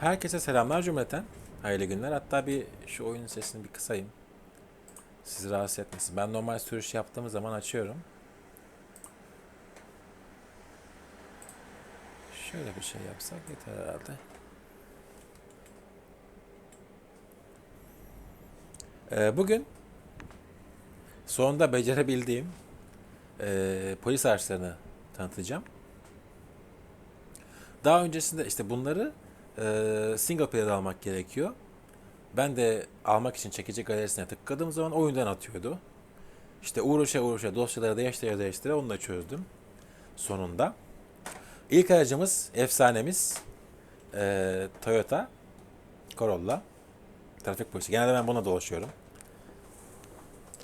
Herkese selamlar cümleten. Hayırlı günler. Hatta bir şu oyunun sesini bir kısayım. Sizi rahatsız etmesin. Ben normal sürüş yaptığım zaman açıyorum. Şöyle bir şey yapsak yeter herhalde. Ee, bugün sonunda becerebildiğim ee, polis araçlarını tanıtacağım. Daha öncesinde işte bunları e, single player'da almak gerekiyor. Ben de almak için çekici galerisine tıkladığım zaman oyundan atıyordu. İşte uğraşa uğraşa dosyaları değiştire değiştire onu da çözdüm. Sonunda. İlk aracımız, efsanemiz e, Toyota Corolla. Trafik polisi. Genelde ben buna dolaşıyorum.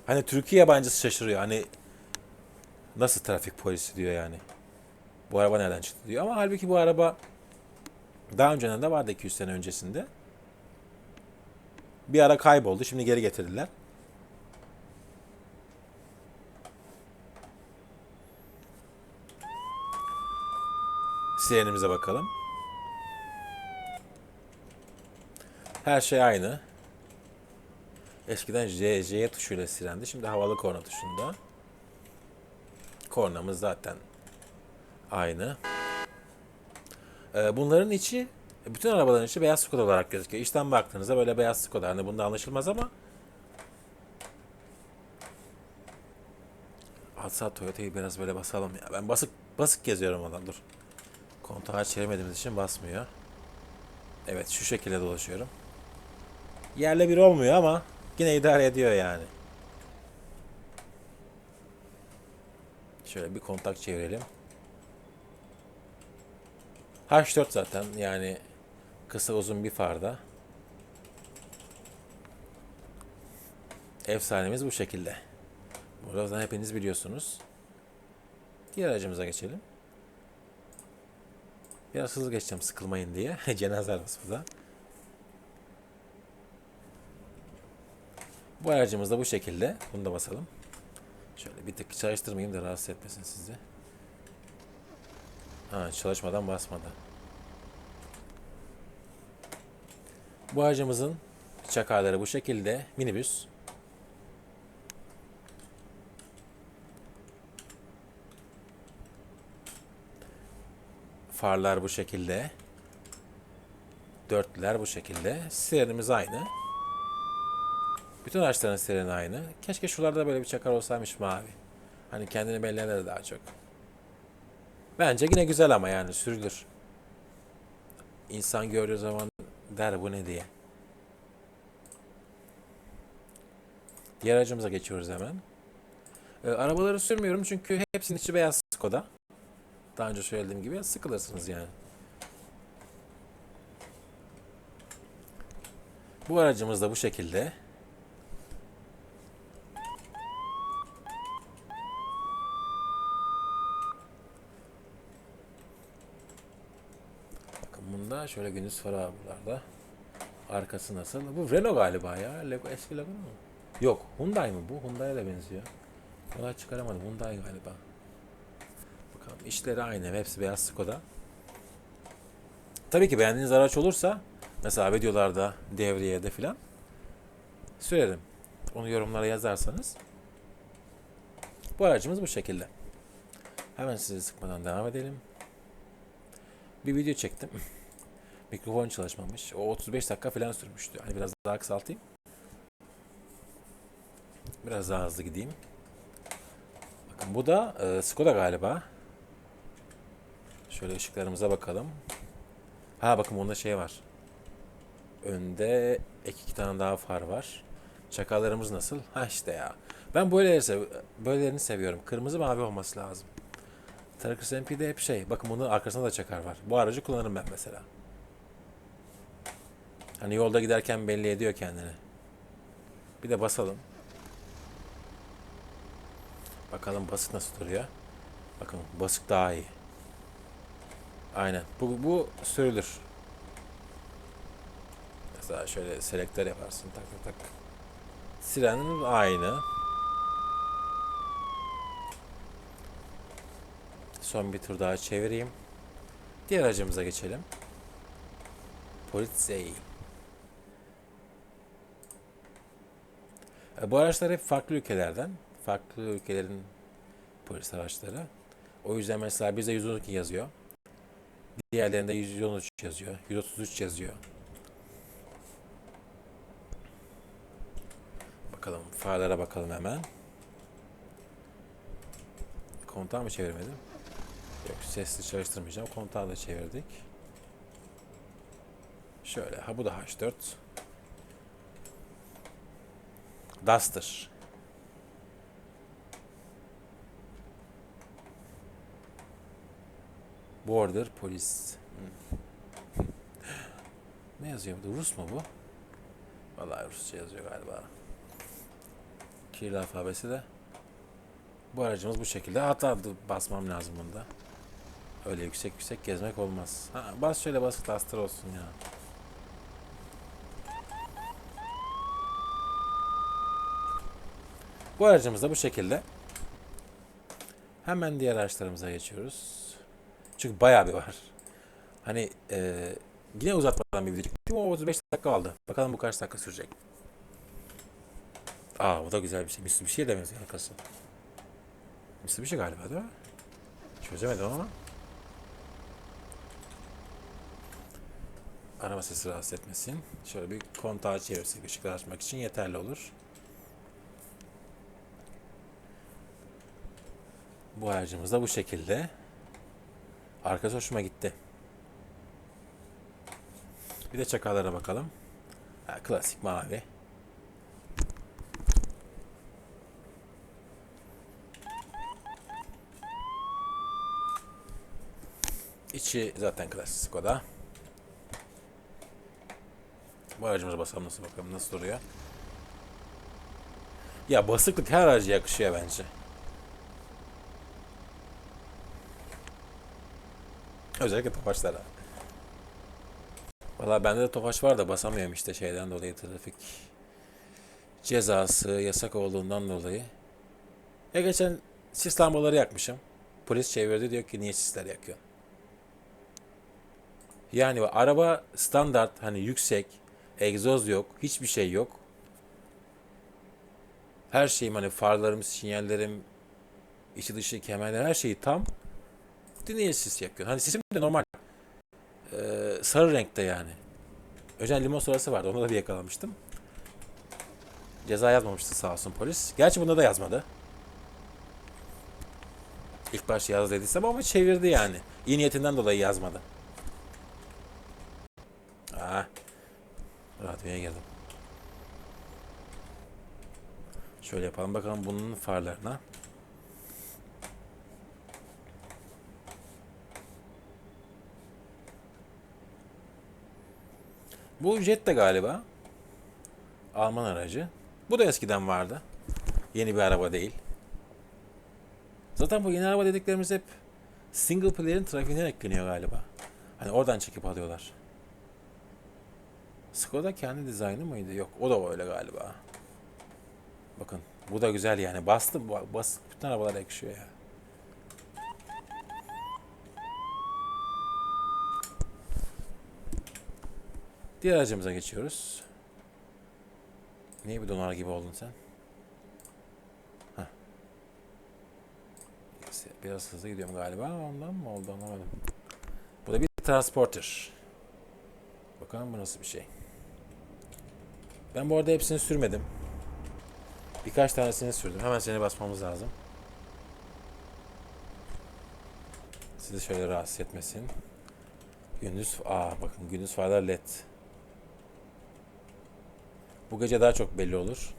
Hani Türkiye yabancısı şaşırıyor. Hani nasıl trafik polisi diyor yani. Bu araba nereden çıktı diyor. Ama halbuki bu araba daha önceden de vardı 200 sene öncesinde. Bir ara kayboldu. Şimdi geri getirdiler. Sirenimize bakalım. Her şey aynı. Eskiden J, J tuşuyla sirendi. Şimdi havalı korna tuşunda. Kornamız zaten aynı. Ee, bunların içi, bütün arabaların içi beyaz Skoda olarak gözüküyor. İçten baktığınızda böyle beyaz Skoda. Hani bunda anlaşılmaz ama Alsa Toyota'yı biraz böyle basalım ya. Ben basık basık geziyorum adam dur. Kontağı çevirmediğimiz için basmıyor. Evet şu şekilde dolaşıyorum. Yerle bir olmuyor ama yine idare ediyor yani. Şöyle bir kontak çevirelim. H4 zaten yani kısa uzun bir farda. Efsanemiz bu şekilde. Buradan hepiniz biliyorsunuz. Diğer aracımıza geçelim. Biraz hızlı geçeceğim sıkılmayın diye. Cenaze arabası bu da. Bu aracımız da bu şekilde. Bunu da basalım. Şöyle bir tık çalıştırmayayım da rahatsız etmesin sizi. Ha, çalışmadan basmadı. Bu aracımızın çakarları bu şekilde. Minibüs. Farlar bu şekilde. Dörtlüler bu şekilde. Sirenimiz aynı. Bütün araçların sireni aynı. Keşke şuralarda böyle bir çakar olsaymış mavi. Hani kendini belli daha çok. Bence yine güzel ama yani sürülür. İnsan gördüğü zaman der bu ne diye. Diğer aracımıza geçiyoruz hemen. Ee, arabaları sürmüyorum çünkü hepsinin içi beyaz Skoda. Daha önce söylediğim gibi sıkılırsınız yani. Bu aracımız da bu şekilde. Bunda şöyle gündüz farı var buralarda. Arkası nasıl? Bu Renault galiba ya. Lego, eski Lego mu? Yok. Hyundai mı bu? Hyundai'ye de benziyor. Kolay çıkaramadım. Hyundai galiba. Bakalım. İşleri aynı. Hepsi beyaz Skoda. Tabii ki beğendiğiniz araç olursa mesela videolarda, devriyede filan sürerim. Onu yorumlara yazarsanız. Bu aracımız bu şekilde. Hemen sizi sıkmadan devam edelim. Bir video çektim. Mikrofon çalışmamış. O 35 dakika falan sürmüştü. Hani biraz daha kısaltayım. Biraz daha hızlı gideyim. Bakın bu da e, Skoda galiba. Şöyle ışıklarımıza bakalım. Ha bakın bunda şey var. Önde ek iki tane daha far var. Çakallarımız nasıl? Ha işte ya. Ben böyleleri sev böylelerini seviyorum. Kırmızı mavi olması lazım. Trackers MP'de hep şey. Bakın bunun arkasında da çakar var. Bu aracı kullanırım ben mesela. Hani yolda giderken belli ediyor kendini. Bir de basalım. Bakalım basık nasıl duruyor. Bakın basık daha iyi. Aynen. Bu, bu sürülür. Mesela şöyle selektör yaparsın. Tak tak tak. Sirenin aynı. Son bir tur daha çevireyim. Diğer aracımıza geçelim. Polizei. Bu araçlar hep farklı ülkelerden. Farklı ülkelerin polis araçları. O yüzden mesela bize 112 yazıyor. Diğerlerinde 113 yazıyor. 133 yazıyor. Bakalım farlara bakalım hemen. Kontağı mı çevirmedim? Yok sesli çalıştırmayacağım. Kontağı da çevirdik. Şöyle. Ha bu da H4. Duster. Border Polis. Hmm. ne yazıyor burada? Rus mu bu? Vallahi Rusça yazıyor galiba. Kirli alfabesi de. Bu aracımız bu şekilde. Hatta basmam lazım bunda. Öyle yüksek yüksek gezmek olmaz. Ha, bas şöyle bas Duster olsun ya. Bu aracımız da bu şekilde. Hemen diğer araçlarımıza geçiyoruz. Çünkü bayağı bir var. Hani e, yine uzatmadan bir video çektim ama 35 dakika aldı. Bakalım bu kaç dakika sürecek. Aa bu da güzel bir şey. Mitsubishi de benziyor arkası. Mitsubishi galiba değil mi? Çözemedim ama. Araba sesi rahatsız etmesin. Şöyle bir kontağı çevirsek ışıkları açmak için yeterli olur. Bu aracımız da bu şekilde. Arkası hoşuma gitti. Bir de çakarlara bakalım. Ha, klasik mavi. İçi zaten klasik Skoda. Bu aracımıza basalım nasıl bakalım nasıl duruyor. Ya basıklık her araca yakışıyor bence. Özellikle tofaşlara. Valla bende de tofaş var da basamıyorum işte şeyden dolayı trafik cezası yasak olduğundan dolayı. Ya geçen sis lambaları yakmışım. Polis çevirdi diyor ki niye sisler yakıyorsun? Yani araba standart hani yüksek, egzoz yok, hiçbir şey yok. Her şeyim hani farlarım, sinyallerim, içi dışı kemerler her şeyi tam. Niye sis yakıyor? Hani sisim de normal. Ee, sarı renkte yani. Özel limon sonrası vardı. Onu da bir yakalamıştım. Ceza yazmamıştı sağ olsun polis. Gerçi bunda da yazmadı. İlk başta yaz dediysem ama çevirdi yani. İyi niyetinden dolayı yazmadı. Aa, radyoya girdim. Şöyle yapalım bakalım bunun farlarına. Bu jet galiba. Alman aracı. Bu da eskiden vardı. Yeni bir araba değil. Zaten bu yeni araba dediklerimiz hep single player'in trafiğinden ekleniyor galiba. Hani oradan çekip alıyorlar. Skoda kendi dizaynı mıydı? Yok o da öyle galiba. Bakın bu da güzel yani. Bastı bas bütün arabalar yakışıyor ya. Diğer aracımıza geçiyoruz. Niye bir donar gibi oldun sen? Heh. Biraz hızlı gidiyorum galiba. Ondan mı oldu anlamadım. Bu da bir transporter. Bakalım bu nasıl bir şey. Ben bu arada hepsini sürmedim. Birkaç tanesini sürdüm. Hemen seni basmamız lazım. Sizi şöyle rahatsız etmesin. Gündüz, aa bakın gündüz farlar led. Bu gece daha çok belli olur.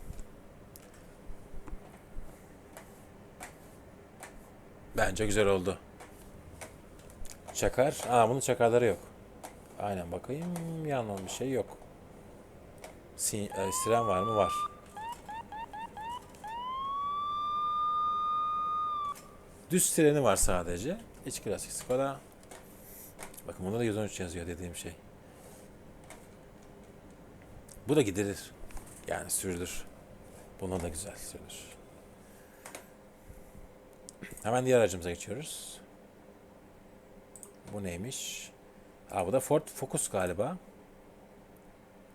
Bence güzel oldu. Çakar. Aa bunun çakarları yok. Aynen bakayım. Yandan bir şey yok. Sin e, siren var mı? Var. Düz sireni var sadece. İç klasik Skoda. Bakın bunda da 113 yazıyor dediğim şey. Bu da gidilir. Yani sürdür. Buna da güzel sürdür. Hemen diğer aracımıza geçiyoruz. Bu neymiş? Aa, bu da Ford Focus galiba.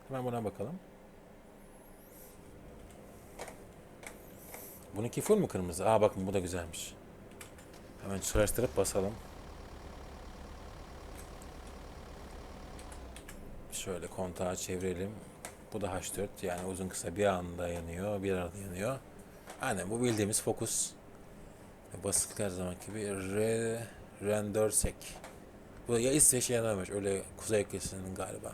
Hemen buna bakalım. Bununki full mu kırmızı? Aa bakın bu da güzelmiş. Hemen çalıştırıp basalım. Şöyle kontağı çevirelim. Bu da H4 yani uzun kısa bir anda yanıyor, bir arada yanıyor. Aynen bu bildiğimiz fokus. Basık her zaman gibi Re, Rendersek. Bu ya İsveç ya Norveç. Öyle kuzey ülkesinin galiba.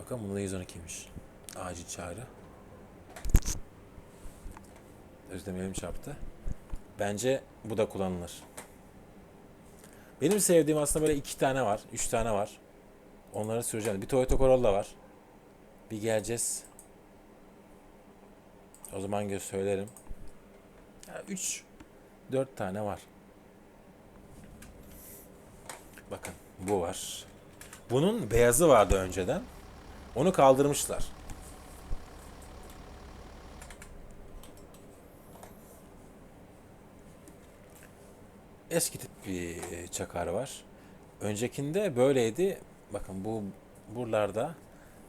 Bakın bunun da 112'ymiş. Acil çağrı. Özlemlerim çarptı. Bence bu da kullanılır. Benim sevdiğim aslında böyle iki tane var. Üç tane var. Onları süreceğim. Bir Toyota Corolla var. Bir geleceğiz. O zaman göz söylerim. Ya üç, dört tane var. Bakın bu var. Bunun beyazı vardı önceden. Onu kaldırmışlar. Eski tip bir çakar var. Öncekinde böyleydi. Bakın bu buralarda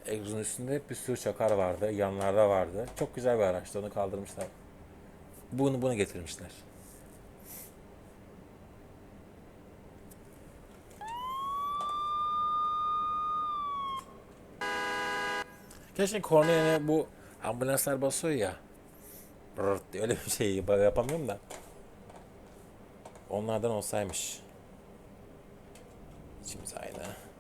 egzozun üstünde bir sürü çakar vardı. Yanlarda vardı. Çok güzel bir araçtı. Onu kaldırmışlar. Bunu bunu getirmişler. Keşke kornaya bu ambulanslar basıyor ya. Rırt öyle bir şey yapamıyorum da. Onlardan olsaymış. İçimiz aynı.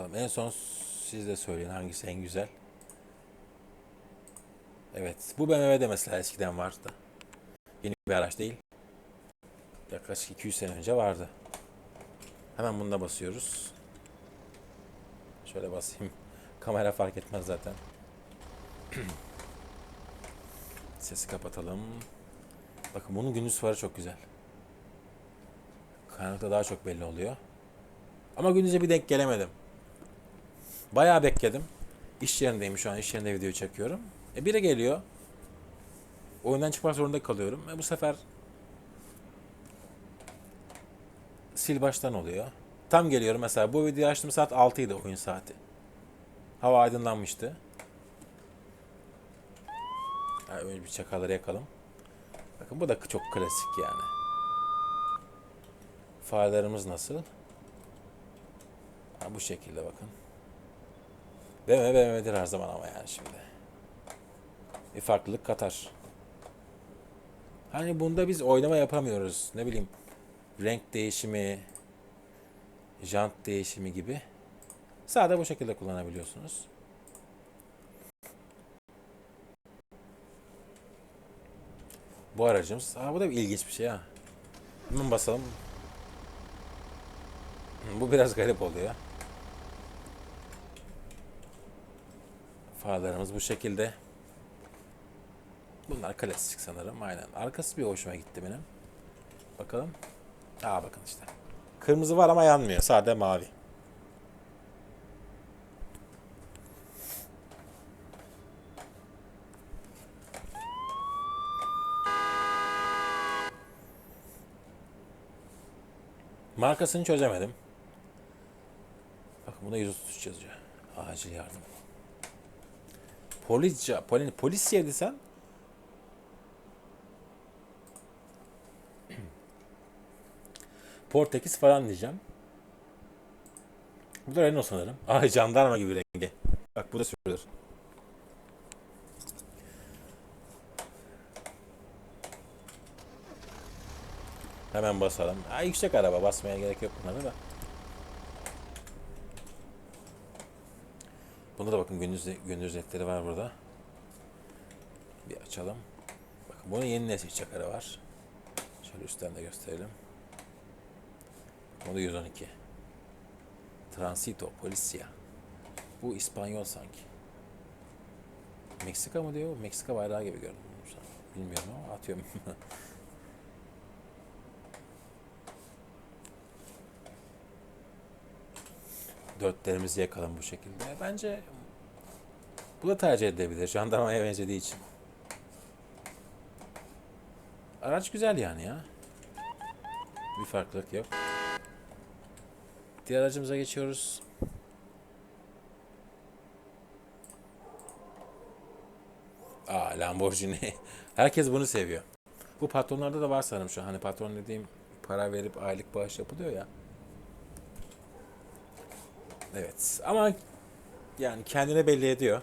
Bakalım en son siz de söyleyin hangisi en güzel. Evet. Bu BMW'de mesela eskiden vardı. Yeni bir araç değil. Yaklaşık 200 sene önce vardı. Hemen bunda basıyoruz. Şöyle basayım. Kamera fark etmez zaten. Sesi kapatalım. Bakın bunun gündüz farı çok güzel. Karanlıkta daha çok belli oluyor. Ama gündüze bir denk gelemedim. Bayağı bekledim. İş yerindeyim şu an. İş yerinde video çekiyorum. E biri geliyor. Oyundan çıkmak zorunda kalıyorum. E bu sefer sil baştan oluyor. Tam geliyorum mesela bu videoyu açtığım saat 6 idi oyun saati. Hava aydınlanmıştı. Ha, öyle bir çakalları yakalım. Bakın bu da çok klasik yani. Farlarımız nasıl? Ha, bu şekilde bakın. BMW BMW'dir her zaman ama yani şimdi. Bir farklılık katar. Hani bunda biz oynama yapamıyoruz. Ne bileyim renk değişimi, jant değişimi gibi. Sade bu şekilde kullanabiliyorsunuz. Bu aracımız. Aa, bu da bir ilginç bir şey ha. Hemen basalım. Bu biraz garip oluyor. Farlarımız bu şekilde. Bunlar klasik sanırım. Aynen. Arkası bir hoşuma gitti benim. Bakalım. Aa bakın işte. Kırmızı var ama yanmıyor. Sade mavi. Markasını çözemedim. Bakın buna 133 yazıyor. Acil yardım. Polis, polis, polis yedi sen. Portekiz falan diyeceğim. Bu da Renault sanırım. Ay jandarma gibi rengi. Bak bu da sürülür. Hemen basalım. Ay yüksek araba basmaya gerek yok bunlara da. Bunda da bakın gündüz, gündüz ledleri var burada. Bir açalım. Bakın bunun yeni nesil çakarı var. Şöyle üstten de gösterelim. Bu da 112. Transito, Policia. Bu İspanyol sanki. Meksika mı diyor? Meksika bayrağı gibi an. Bilmiyorum ama atıyorum. Dörtlerimizi yakalım bu şekilde. Bence bu da tercih edilebilir. Jandarmaya benzediği için. Araç güzel yani ya. Bir farklılık yok. Diğer aracımıza geçiyoruz. Aa Lamborghini. Herkes bunu seviyor. Bu patronlarda da var sanırım şu an. Hani patron dediğim para verip aylık bağış yapılıyor ya. Evet ama yani kendine belli ediyor.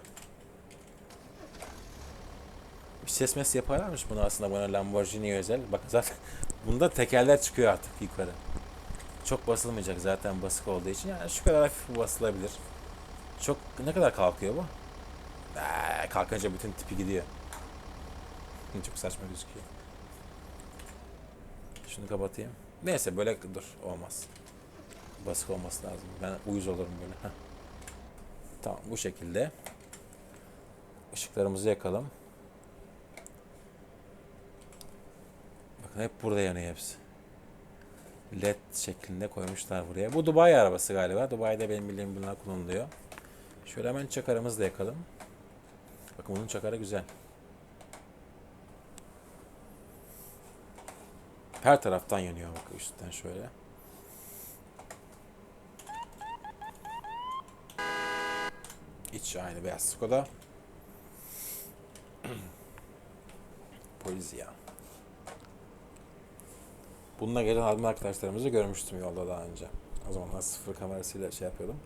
Bir ses mes yaparlarmış bunu aslında bana Lamborghini özel. Bak zaten bunda tekerler çıkıyor artık yukarı. Çok basılmayacak zaten basık olduğu için. Yani şu kadar hafif basılabilir. Çok ne kadar kalkıyor bu? Ee, kalkınca bütün tipi gidiyor. Çok saçma gözüküyor. Şunu kapatayım. Neyse böyle dur olmaz. Basık olması lazım. Ben uyuz olurum böyle. Heh. Tamam bu şekilde. Işıklarımızı yakalım. Bakın hep burada yanıyor hepsi. LED şeklinde koymuşlar buraya. Bu Dubai arabası galiba. Dubai'de benim bildiğim bunlar kullanılıyor. Şöyle hemen çakarımızı da yakalım. Bakın bunun çakarı güzel. Her taraftan yanıyor bak üstten şöyle. İç aynı beyaz Skoda. Polizia. Bununla gelen aldım arkadaşlarımızı görmüştüm yolda daha önce. O zamanlar sıfır kamerasıyla şey yapıyordum.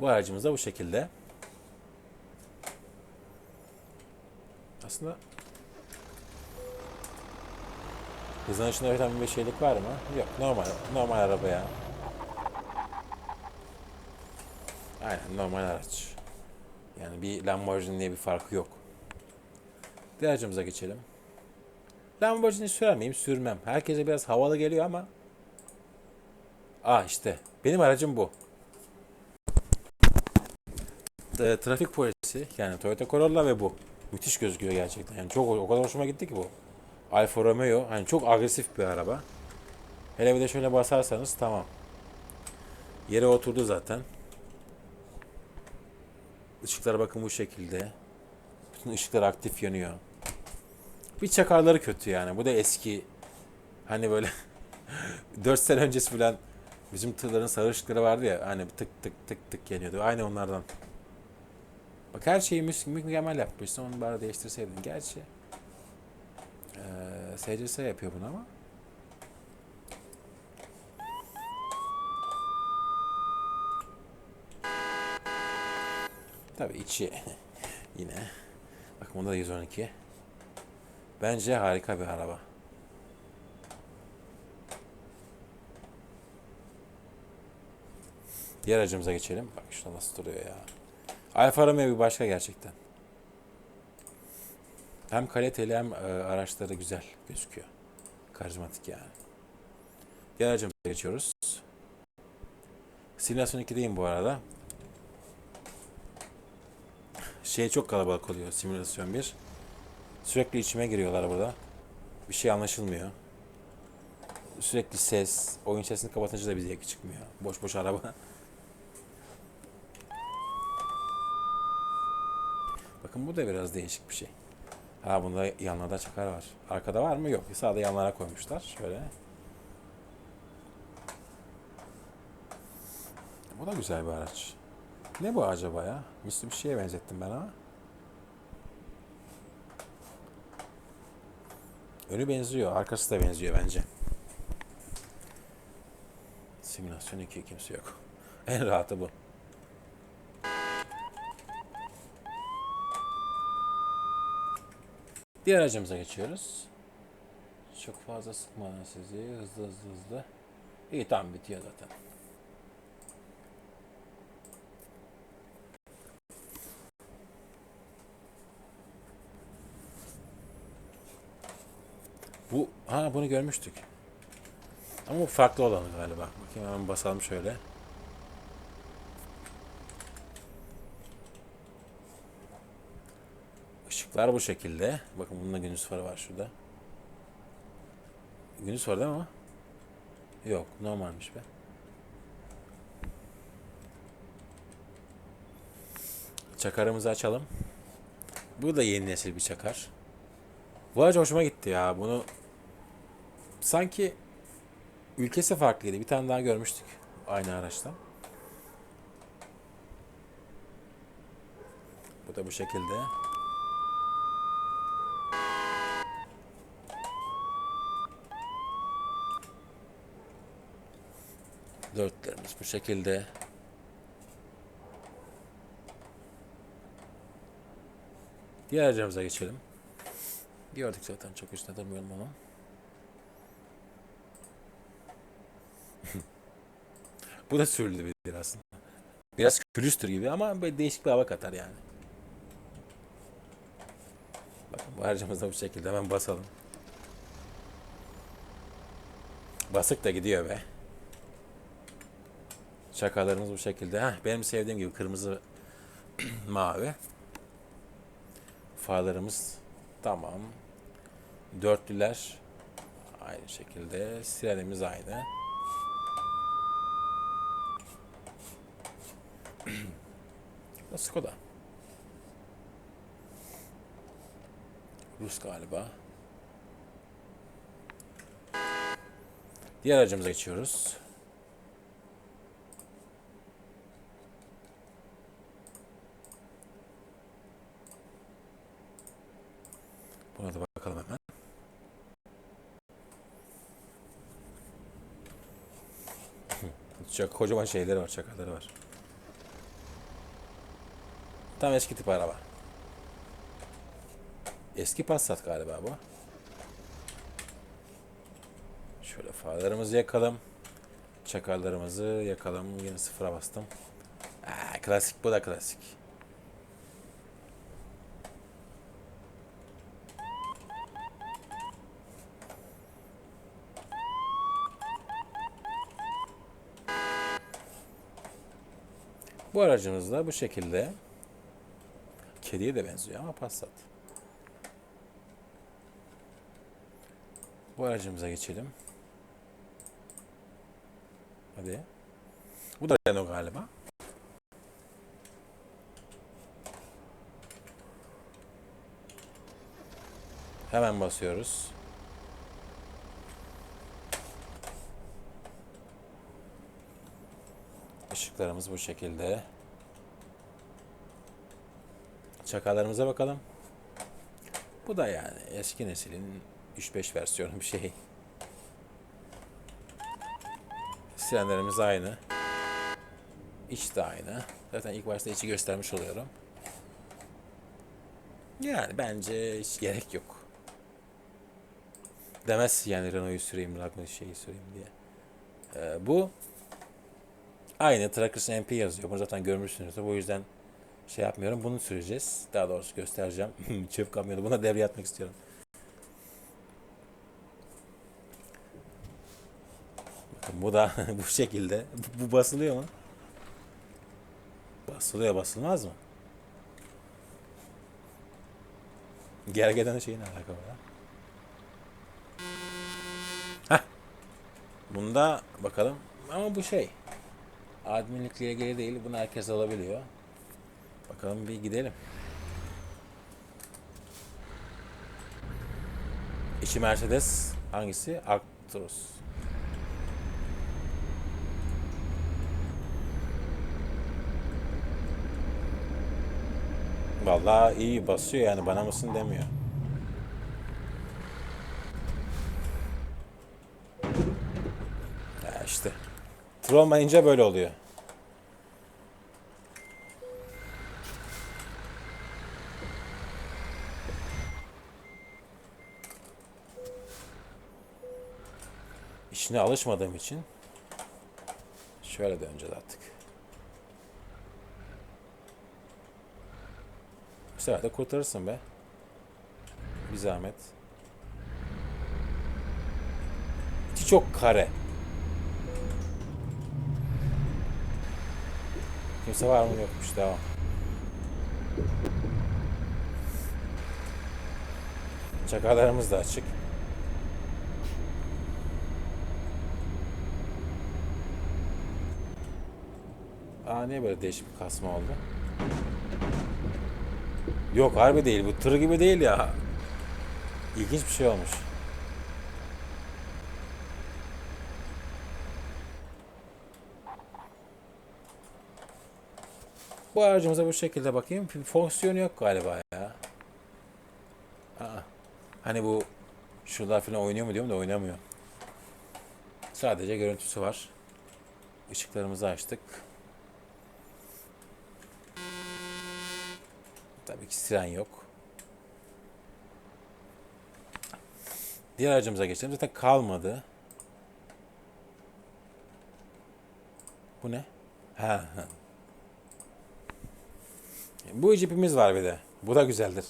Bu aracımız da bu şekilde. Aslında hızlanışında vitamin bir şeylik var mı? Yok. Normal. Normal araba ya. Aynen normal araç. Yani bir Lamborghini'ye bir farkı yok. Diğer aracımıza geçelim. Lamborghini sürer miyim? Sürmem. Herkese biraz havalı geliyor ama Aa işte. Benim aracım bu. E, trafik polisi yani Toyota Corolla ve bu. Müthiş gözüküyor gerçekten. Yani çok o kadar hoşuma gitti ki bu. Alfa Romeo hani çok agresif bir araba. Hele bir de şöyle basarsanız tamam. Yere oturdu zaten. Işıklar bakın bu şekilde. Bütün ışıklar aktif yanıyor. Bir çakarları kötü yani. Bu da eski. Hani böyle 4 sene öncesi falan bizim tırların sarı ışıkları vardı ya. Hani tık tık tık tık yanıyordu. Aynı onlardan. Bak her şeyi mü- mükemmel yapmışsın. Onu bari değiştirseydin. Gerçi eee SCS yapıyor bunu ama. Tabii içi yine. Bak bunda da 112. Bence harika bir araba. Diğer aracımıza geçelim. Bak şurada nasıl duruyor ya. Alfa Romeo bir başka gerçekten. Hem kaliteli hem e, araçları güzel gözüküyor. Karizmatik yani. Diğer aracımıza geçiyoruz. Simülasyon 2'deyim bu arada. Şey çok kalabalık oluyor simülasyon 1. Sürekli içime giriyorlar burada. Bir şey anlaşılmıyor. Sürekli ses, oyun sesini kapatınca da bir zevki çıkmıyor. Boş boş araba. Bakın bu da biraz değişik bir şey. Ha bunda yanlarda çakar var. Arkada var mı? Yok. Sağda yanlara koymuşlar. Şöyle. Bu da güzel bir araç. Ne bu acaba ya? Misli bir şeye benzettim ben ama. Önü benziyor. Arkası da benziyor bence. Simülasyon 2 kimse yok. En rahatı bu. Diğer aracımıza geçiyoruz. Çok fazla sıkmadan sizi. Hızlı hızlı hızlı. İyi tamam bitiyor zaten. Bu, ha bunu görmüştük. Ama bu farklı olanı galiba. Bakayım hemen basalım şöyle. Işıklar bu şekilde. Bakın bunun da gündüz farı var şurada. Gündüz var değil mi? Yok normalmiş be. Çakarımızı açalım. Bu da yeni nesil bir çakar. Bu aracı hoşuma gitti ya. Bunu sanki ülkesi farklıydı. Bir tane daha görmüştük aynı araçtan. Bu da bu şekilde. Dörtlerimiz bu şekilde. Diğer aracımıza geçelim. Gördük zaten çok üstüne durmuyorum onu. Bu da sürülü bir aslında. Biraz külüstür gibi ama böyle değişik bir hava katar yani. Bakın bu harcamız bu şekilde hemen basalım. Basık da gidiyor be. Çakalarımız bu şekilde. Heh, benim sevdiğim gibi kırmızı mavi. Farlarımız tamam. Dörtlüler aynı şekilde. Sirenimiz aynı. Skoda. Rus galiba. Diğer aracımıza geçiyoruz. Buna da bakalım hemen. Çok kocaman şeyleri var, çakarları var. Tam eski tip araba. Eski Passat galiba bu. Şöyle farlarımızı yakalım. Çakarlarımızı yakalım. Yine sıfıra bastım. Aa, klasik bu da klasik. Bu aracımız da bu şekilde. Kediye de benziyor ama Passat. Bu aracımıza geçelim. Hadi. Bu da Renault galiba. Hemen basıyoruz. Işıklarımız bu şekilde. Çakalarımıza bakalım. Bu da yani eski neslin 3-5 versiyonu bir şey. Sirenlerimiz aynı. İç de aynı. Zaten ilk başta içi göstermiş oluyorum. Yani bence hiç gerek yok. Demez yani Renault'yu süreyim, Ragnar şeyi süreyim diye. Ee, bu aynı Trackers MP yazıyor. Bunu zaten görmüşsünüzdür. Bu yüzden şey yapmıyorum. Bunu süreceğiz. Daha doğrusu göstereceğim. Çöp kamyonu. Buna devreye atmak istiyorum. Bakın bu da bu şekilde. Bu basılıyor mu? Basılıyor basılmaz mı? Gergedanın şeyine alakalı ya. Heh. Bunda bakalım. Ama bu şey. Adminlikle ilgili değil. Bunu herkes alabiliyor. Bakalım bir gidelim. İçi Mercedes hangisi? Actros. Vallahi iyi basıyor yani bana mısın demiyor. Ya işte. Tır olmayınca böyle oluyor. İşine alışmadığım için şöyle döneceğiz artık. Bu sefer de kurtarırsın be. Bir zahmet. İçi çok kare. Kimse var mı yokmuş devam. Çakarlarımız da açık. Aa niye böyle değişik bir kasma oldu? Yok harbi değil. Bu tır gibi değil ya. İlginç bir şey olmuş. Bu aracımıza bu şekilde bakayım. Fonksiyonu yok galiba ya. Aa, hani bu şuralar falan oynuyor mu diyorum da oynamıyor. Sadece görüntüsü var. Işıklarımızı açtık. Tabii ki siren yok. Diğer aracımıza geçelim. Zaten kalmadı. Bu ne? Ha, ha. Bu jipimiz var bir de. Bu da güzeldir.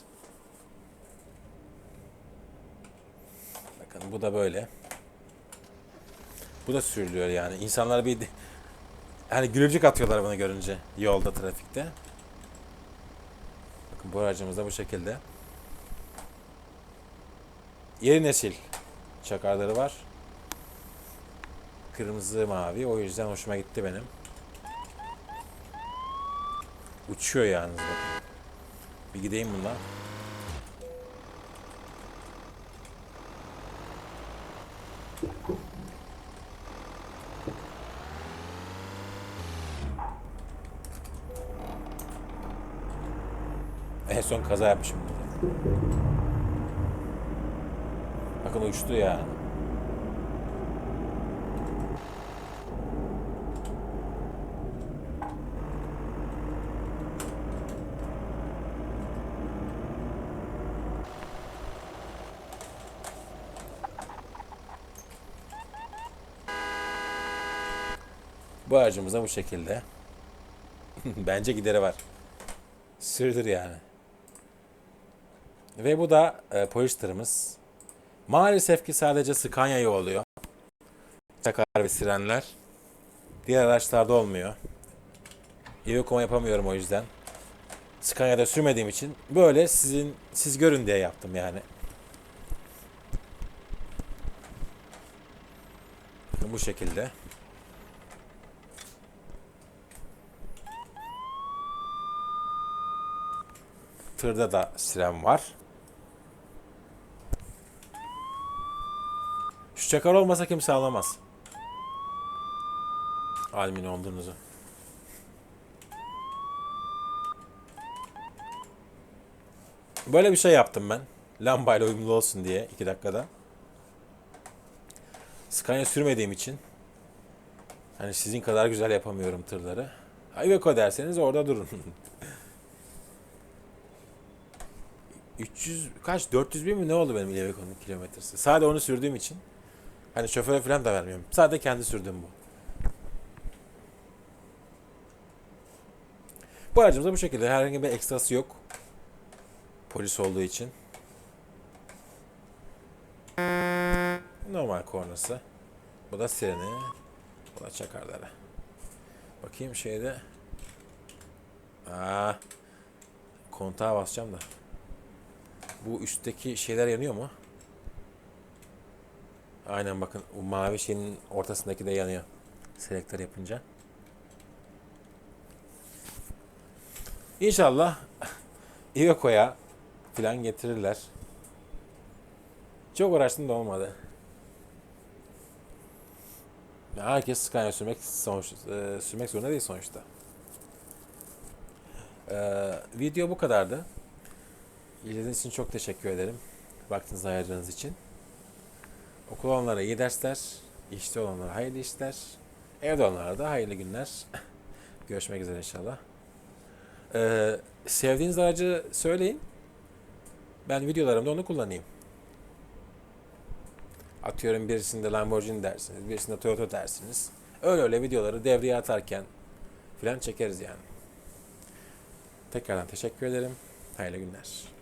Bakın bu da böyle. Bu da sürülüyor yani. İnsanlar bir hani gülücük atıyorlar bunu görünce yolda, trafikte. Bakın bu aracımız da bu şekilde. Yeni nesil çakarları var. Kırmızı mavi. O yüzden hoşuma gitti benim. Uçuyor yalnız bakın. Bir gideyim bununla. En son kaza yapmışım. Bakın uçtu ya. Bu aracımız da bu şekilde. Bence gideri var. Sürdür yani. Ve bu da e, polis tırımız. Maalesef ki sadece Scania'yı oluyor. Çakar ve sirenler. Diğer araçlarda olmuyor. Okuma yapamıyorum o yüzden. Scania'da sürmediğim için böyle sizin siz görün diye yaptım yani. Bu şekilde. Tırda da siren var. Şu çakar olmasa kimse anlamaz. Almin olduğunuzu. Böyle bir şey yaptım ben. Lambayla uyumlu olsun diye 2 dakikada. Scania sürmediğim için hani sizin kadar güzel yapamıyorum tırları. Iveco derseniz orada durun. 300 kaç 400 bin mi ne oldu benim Iveco'nun kilometresi? Sadece onu sürdüğüm için. Hani şoföre falan da vermiyorum. Sadece kendi sürdüğüm bu. Bu aracımızda bu şekilde herhangi bir ekstrası yok. Polis olduğu için. Normal kornası. Bu da sireni. Bu da çakarları. Bakayım şeyde. Aa, kontağa basacağım da. Bu üstteki şeyler yanıyor mu? Aynen bakın o mavi şeyin ortasındaki de yanıyor. Selektör yapınca. İnşallah Iveco'ya falan getirirler. Çok uğraştım da olmadı. Ya herkes Scania sürmek, sonuç, e, sürmek zorunda değil sonuçta. E, video bu kadardı. İzlediğiniz için çok teşekkür ederim. Vaktinizi ayırdığınız için. Okul olanlara iyi dersler, işte olanlara hayırlı işler, evde olanlara da hayırlı günler. Görüşmek üzere inşallah. Ee, sevdiğiniz aracı söyleyin. Ben videolarımda onu kullanayım. Atıyorum birisinde Lamborghini dersiniz, birisinde Toyota dersiniz. Öyle öyle videoları devreye atarken filan çekeriz yani. Tekrardan teşekkür ederim. Hayırlı günler.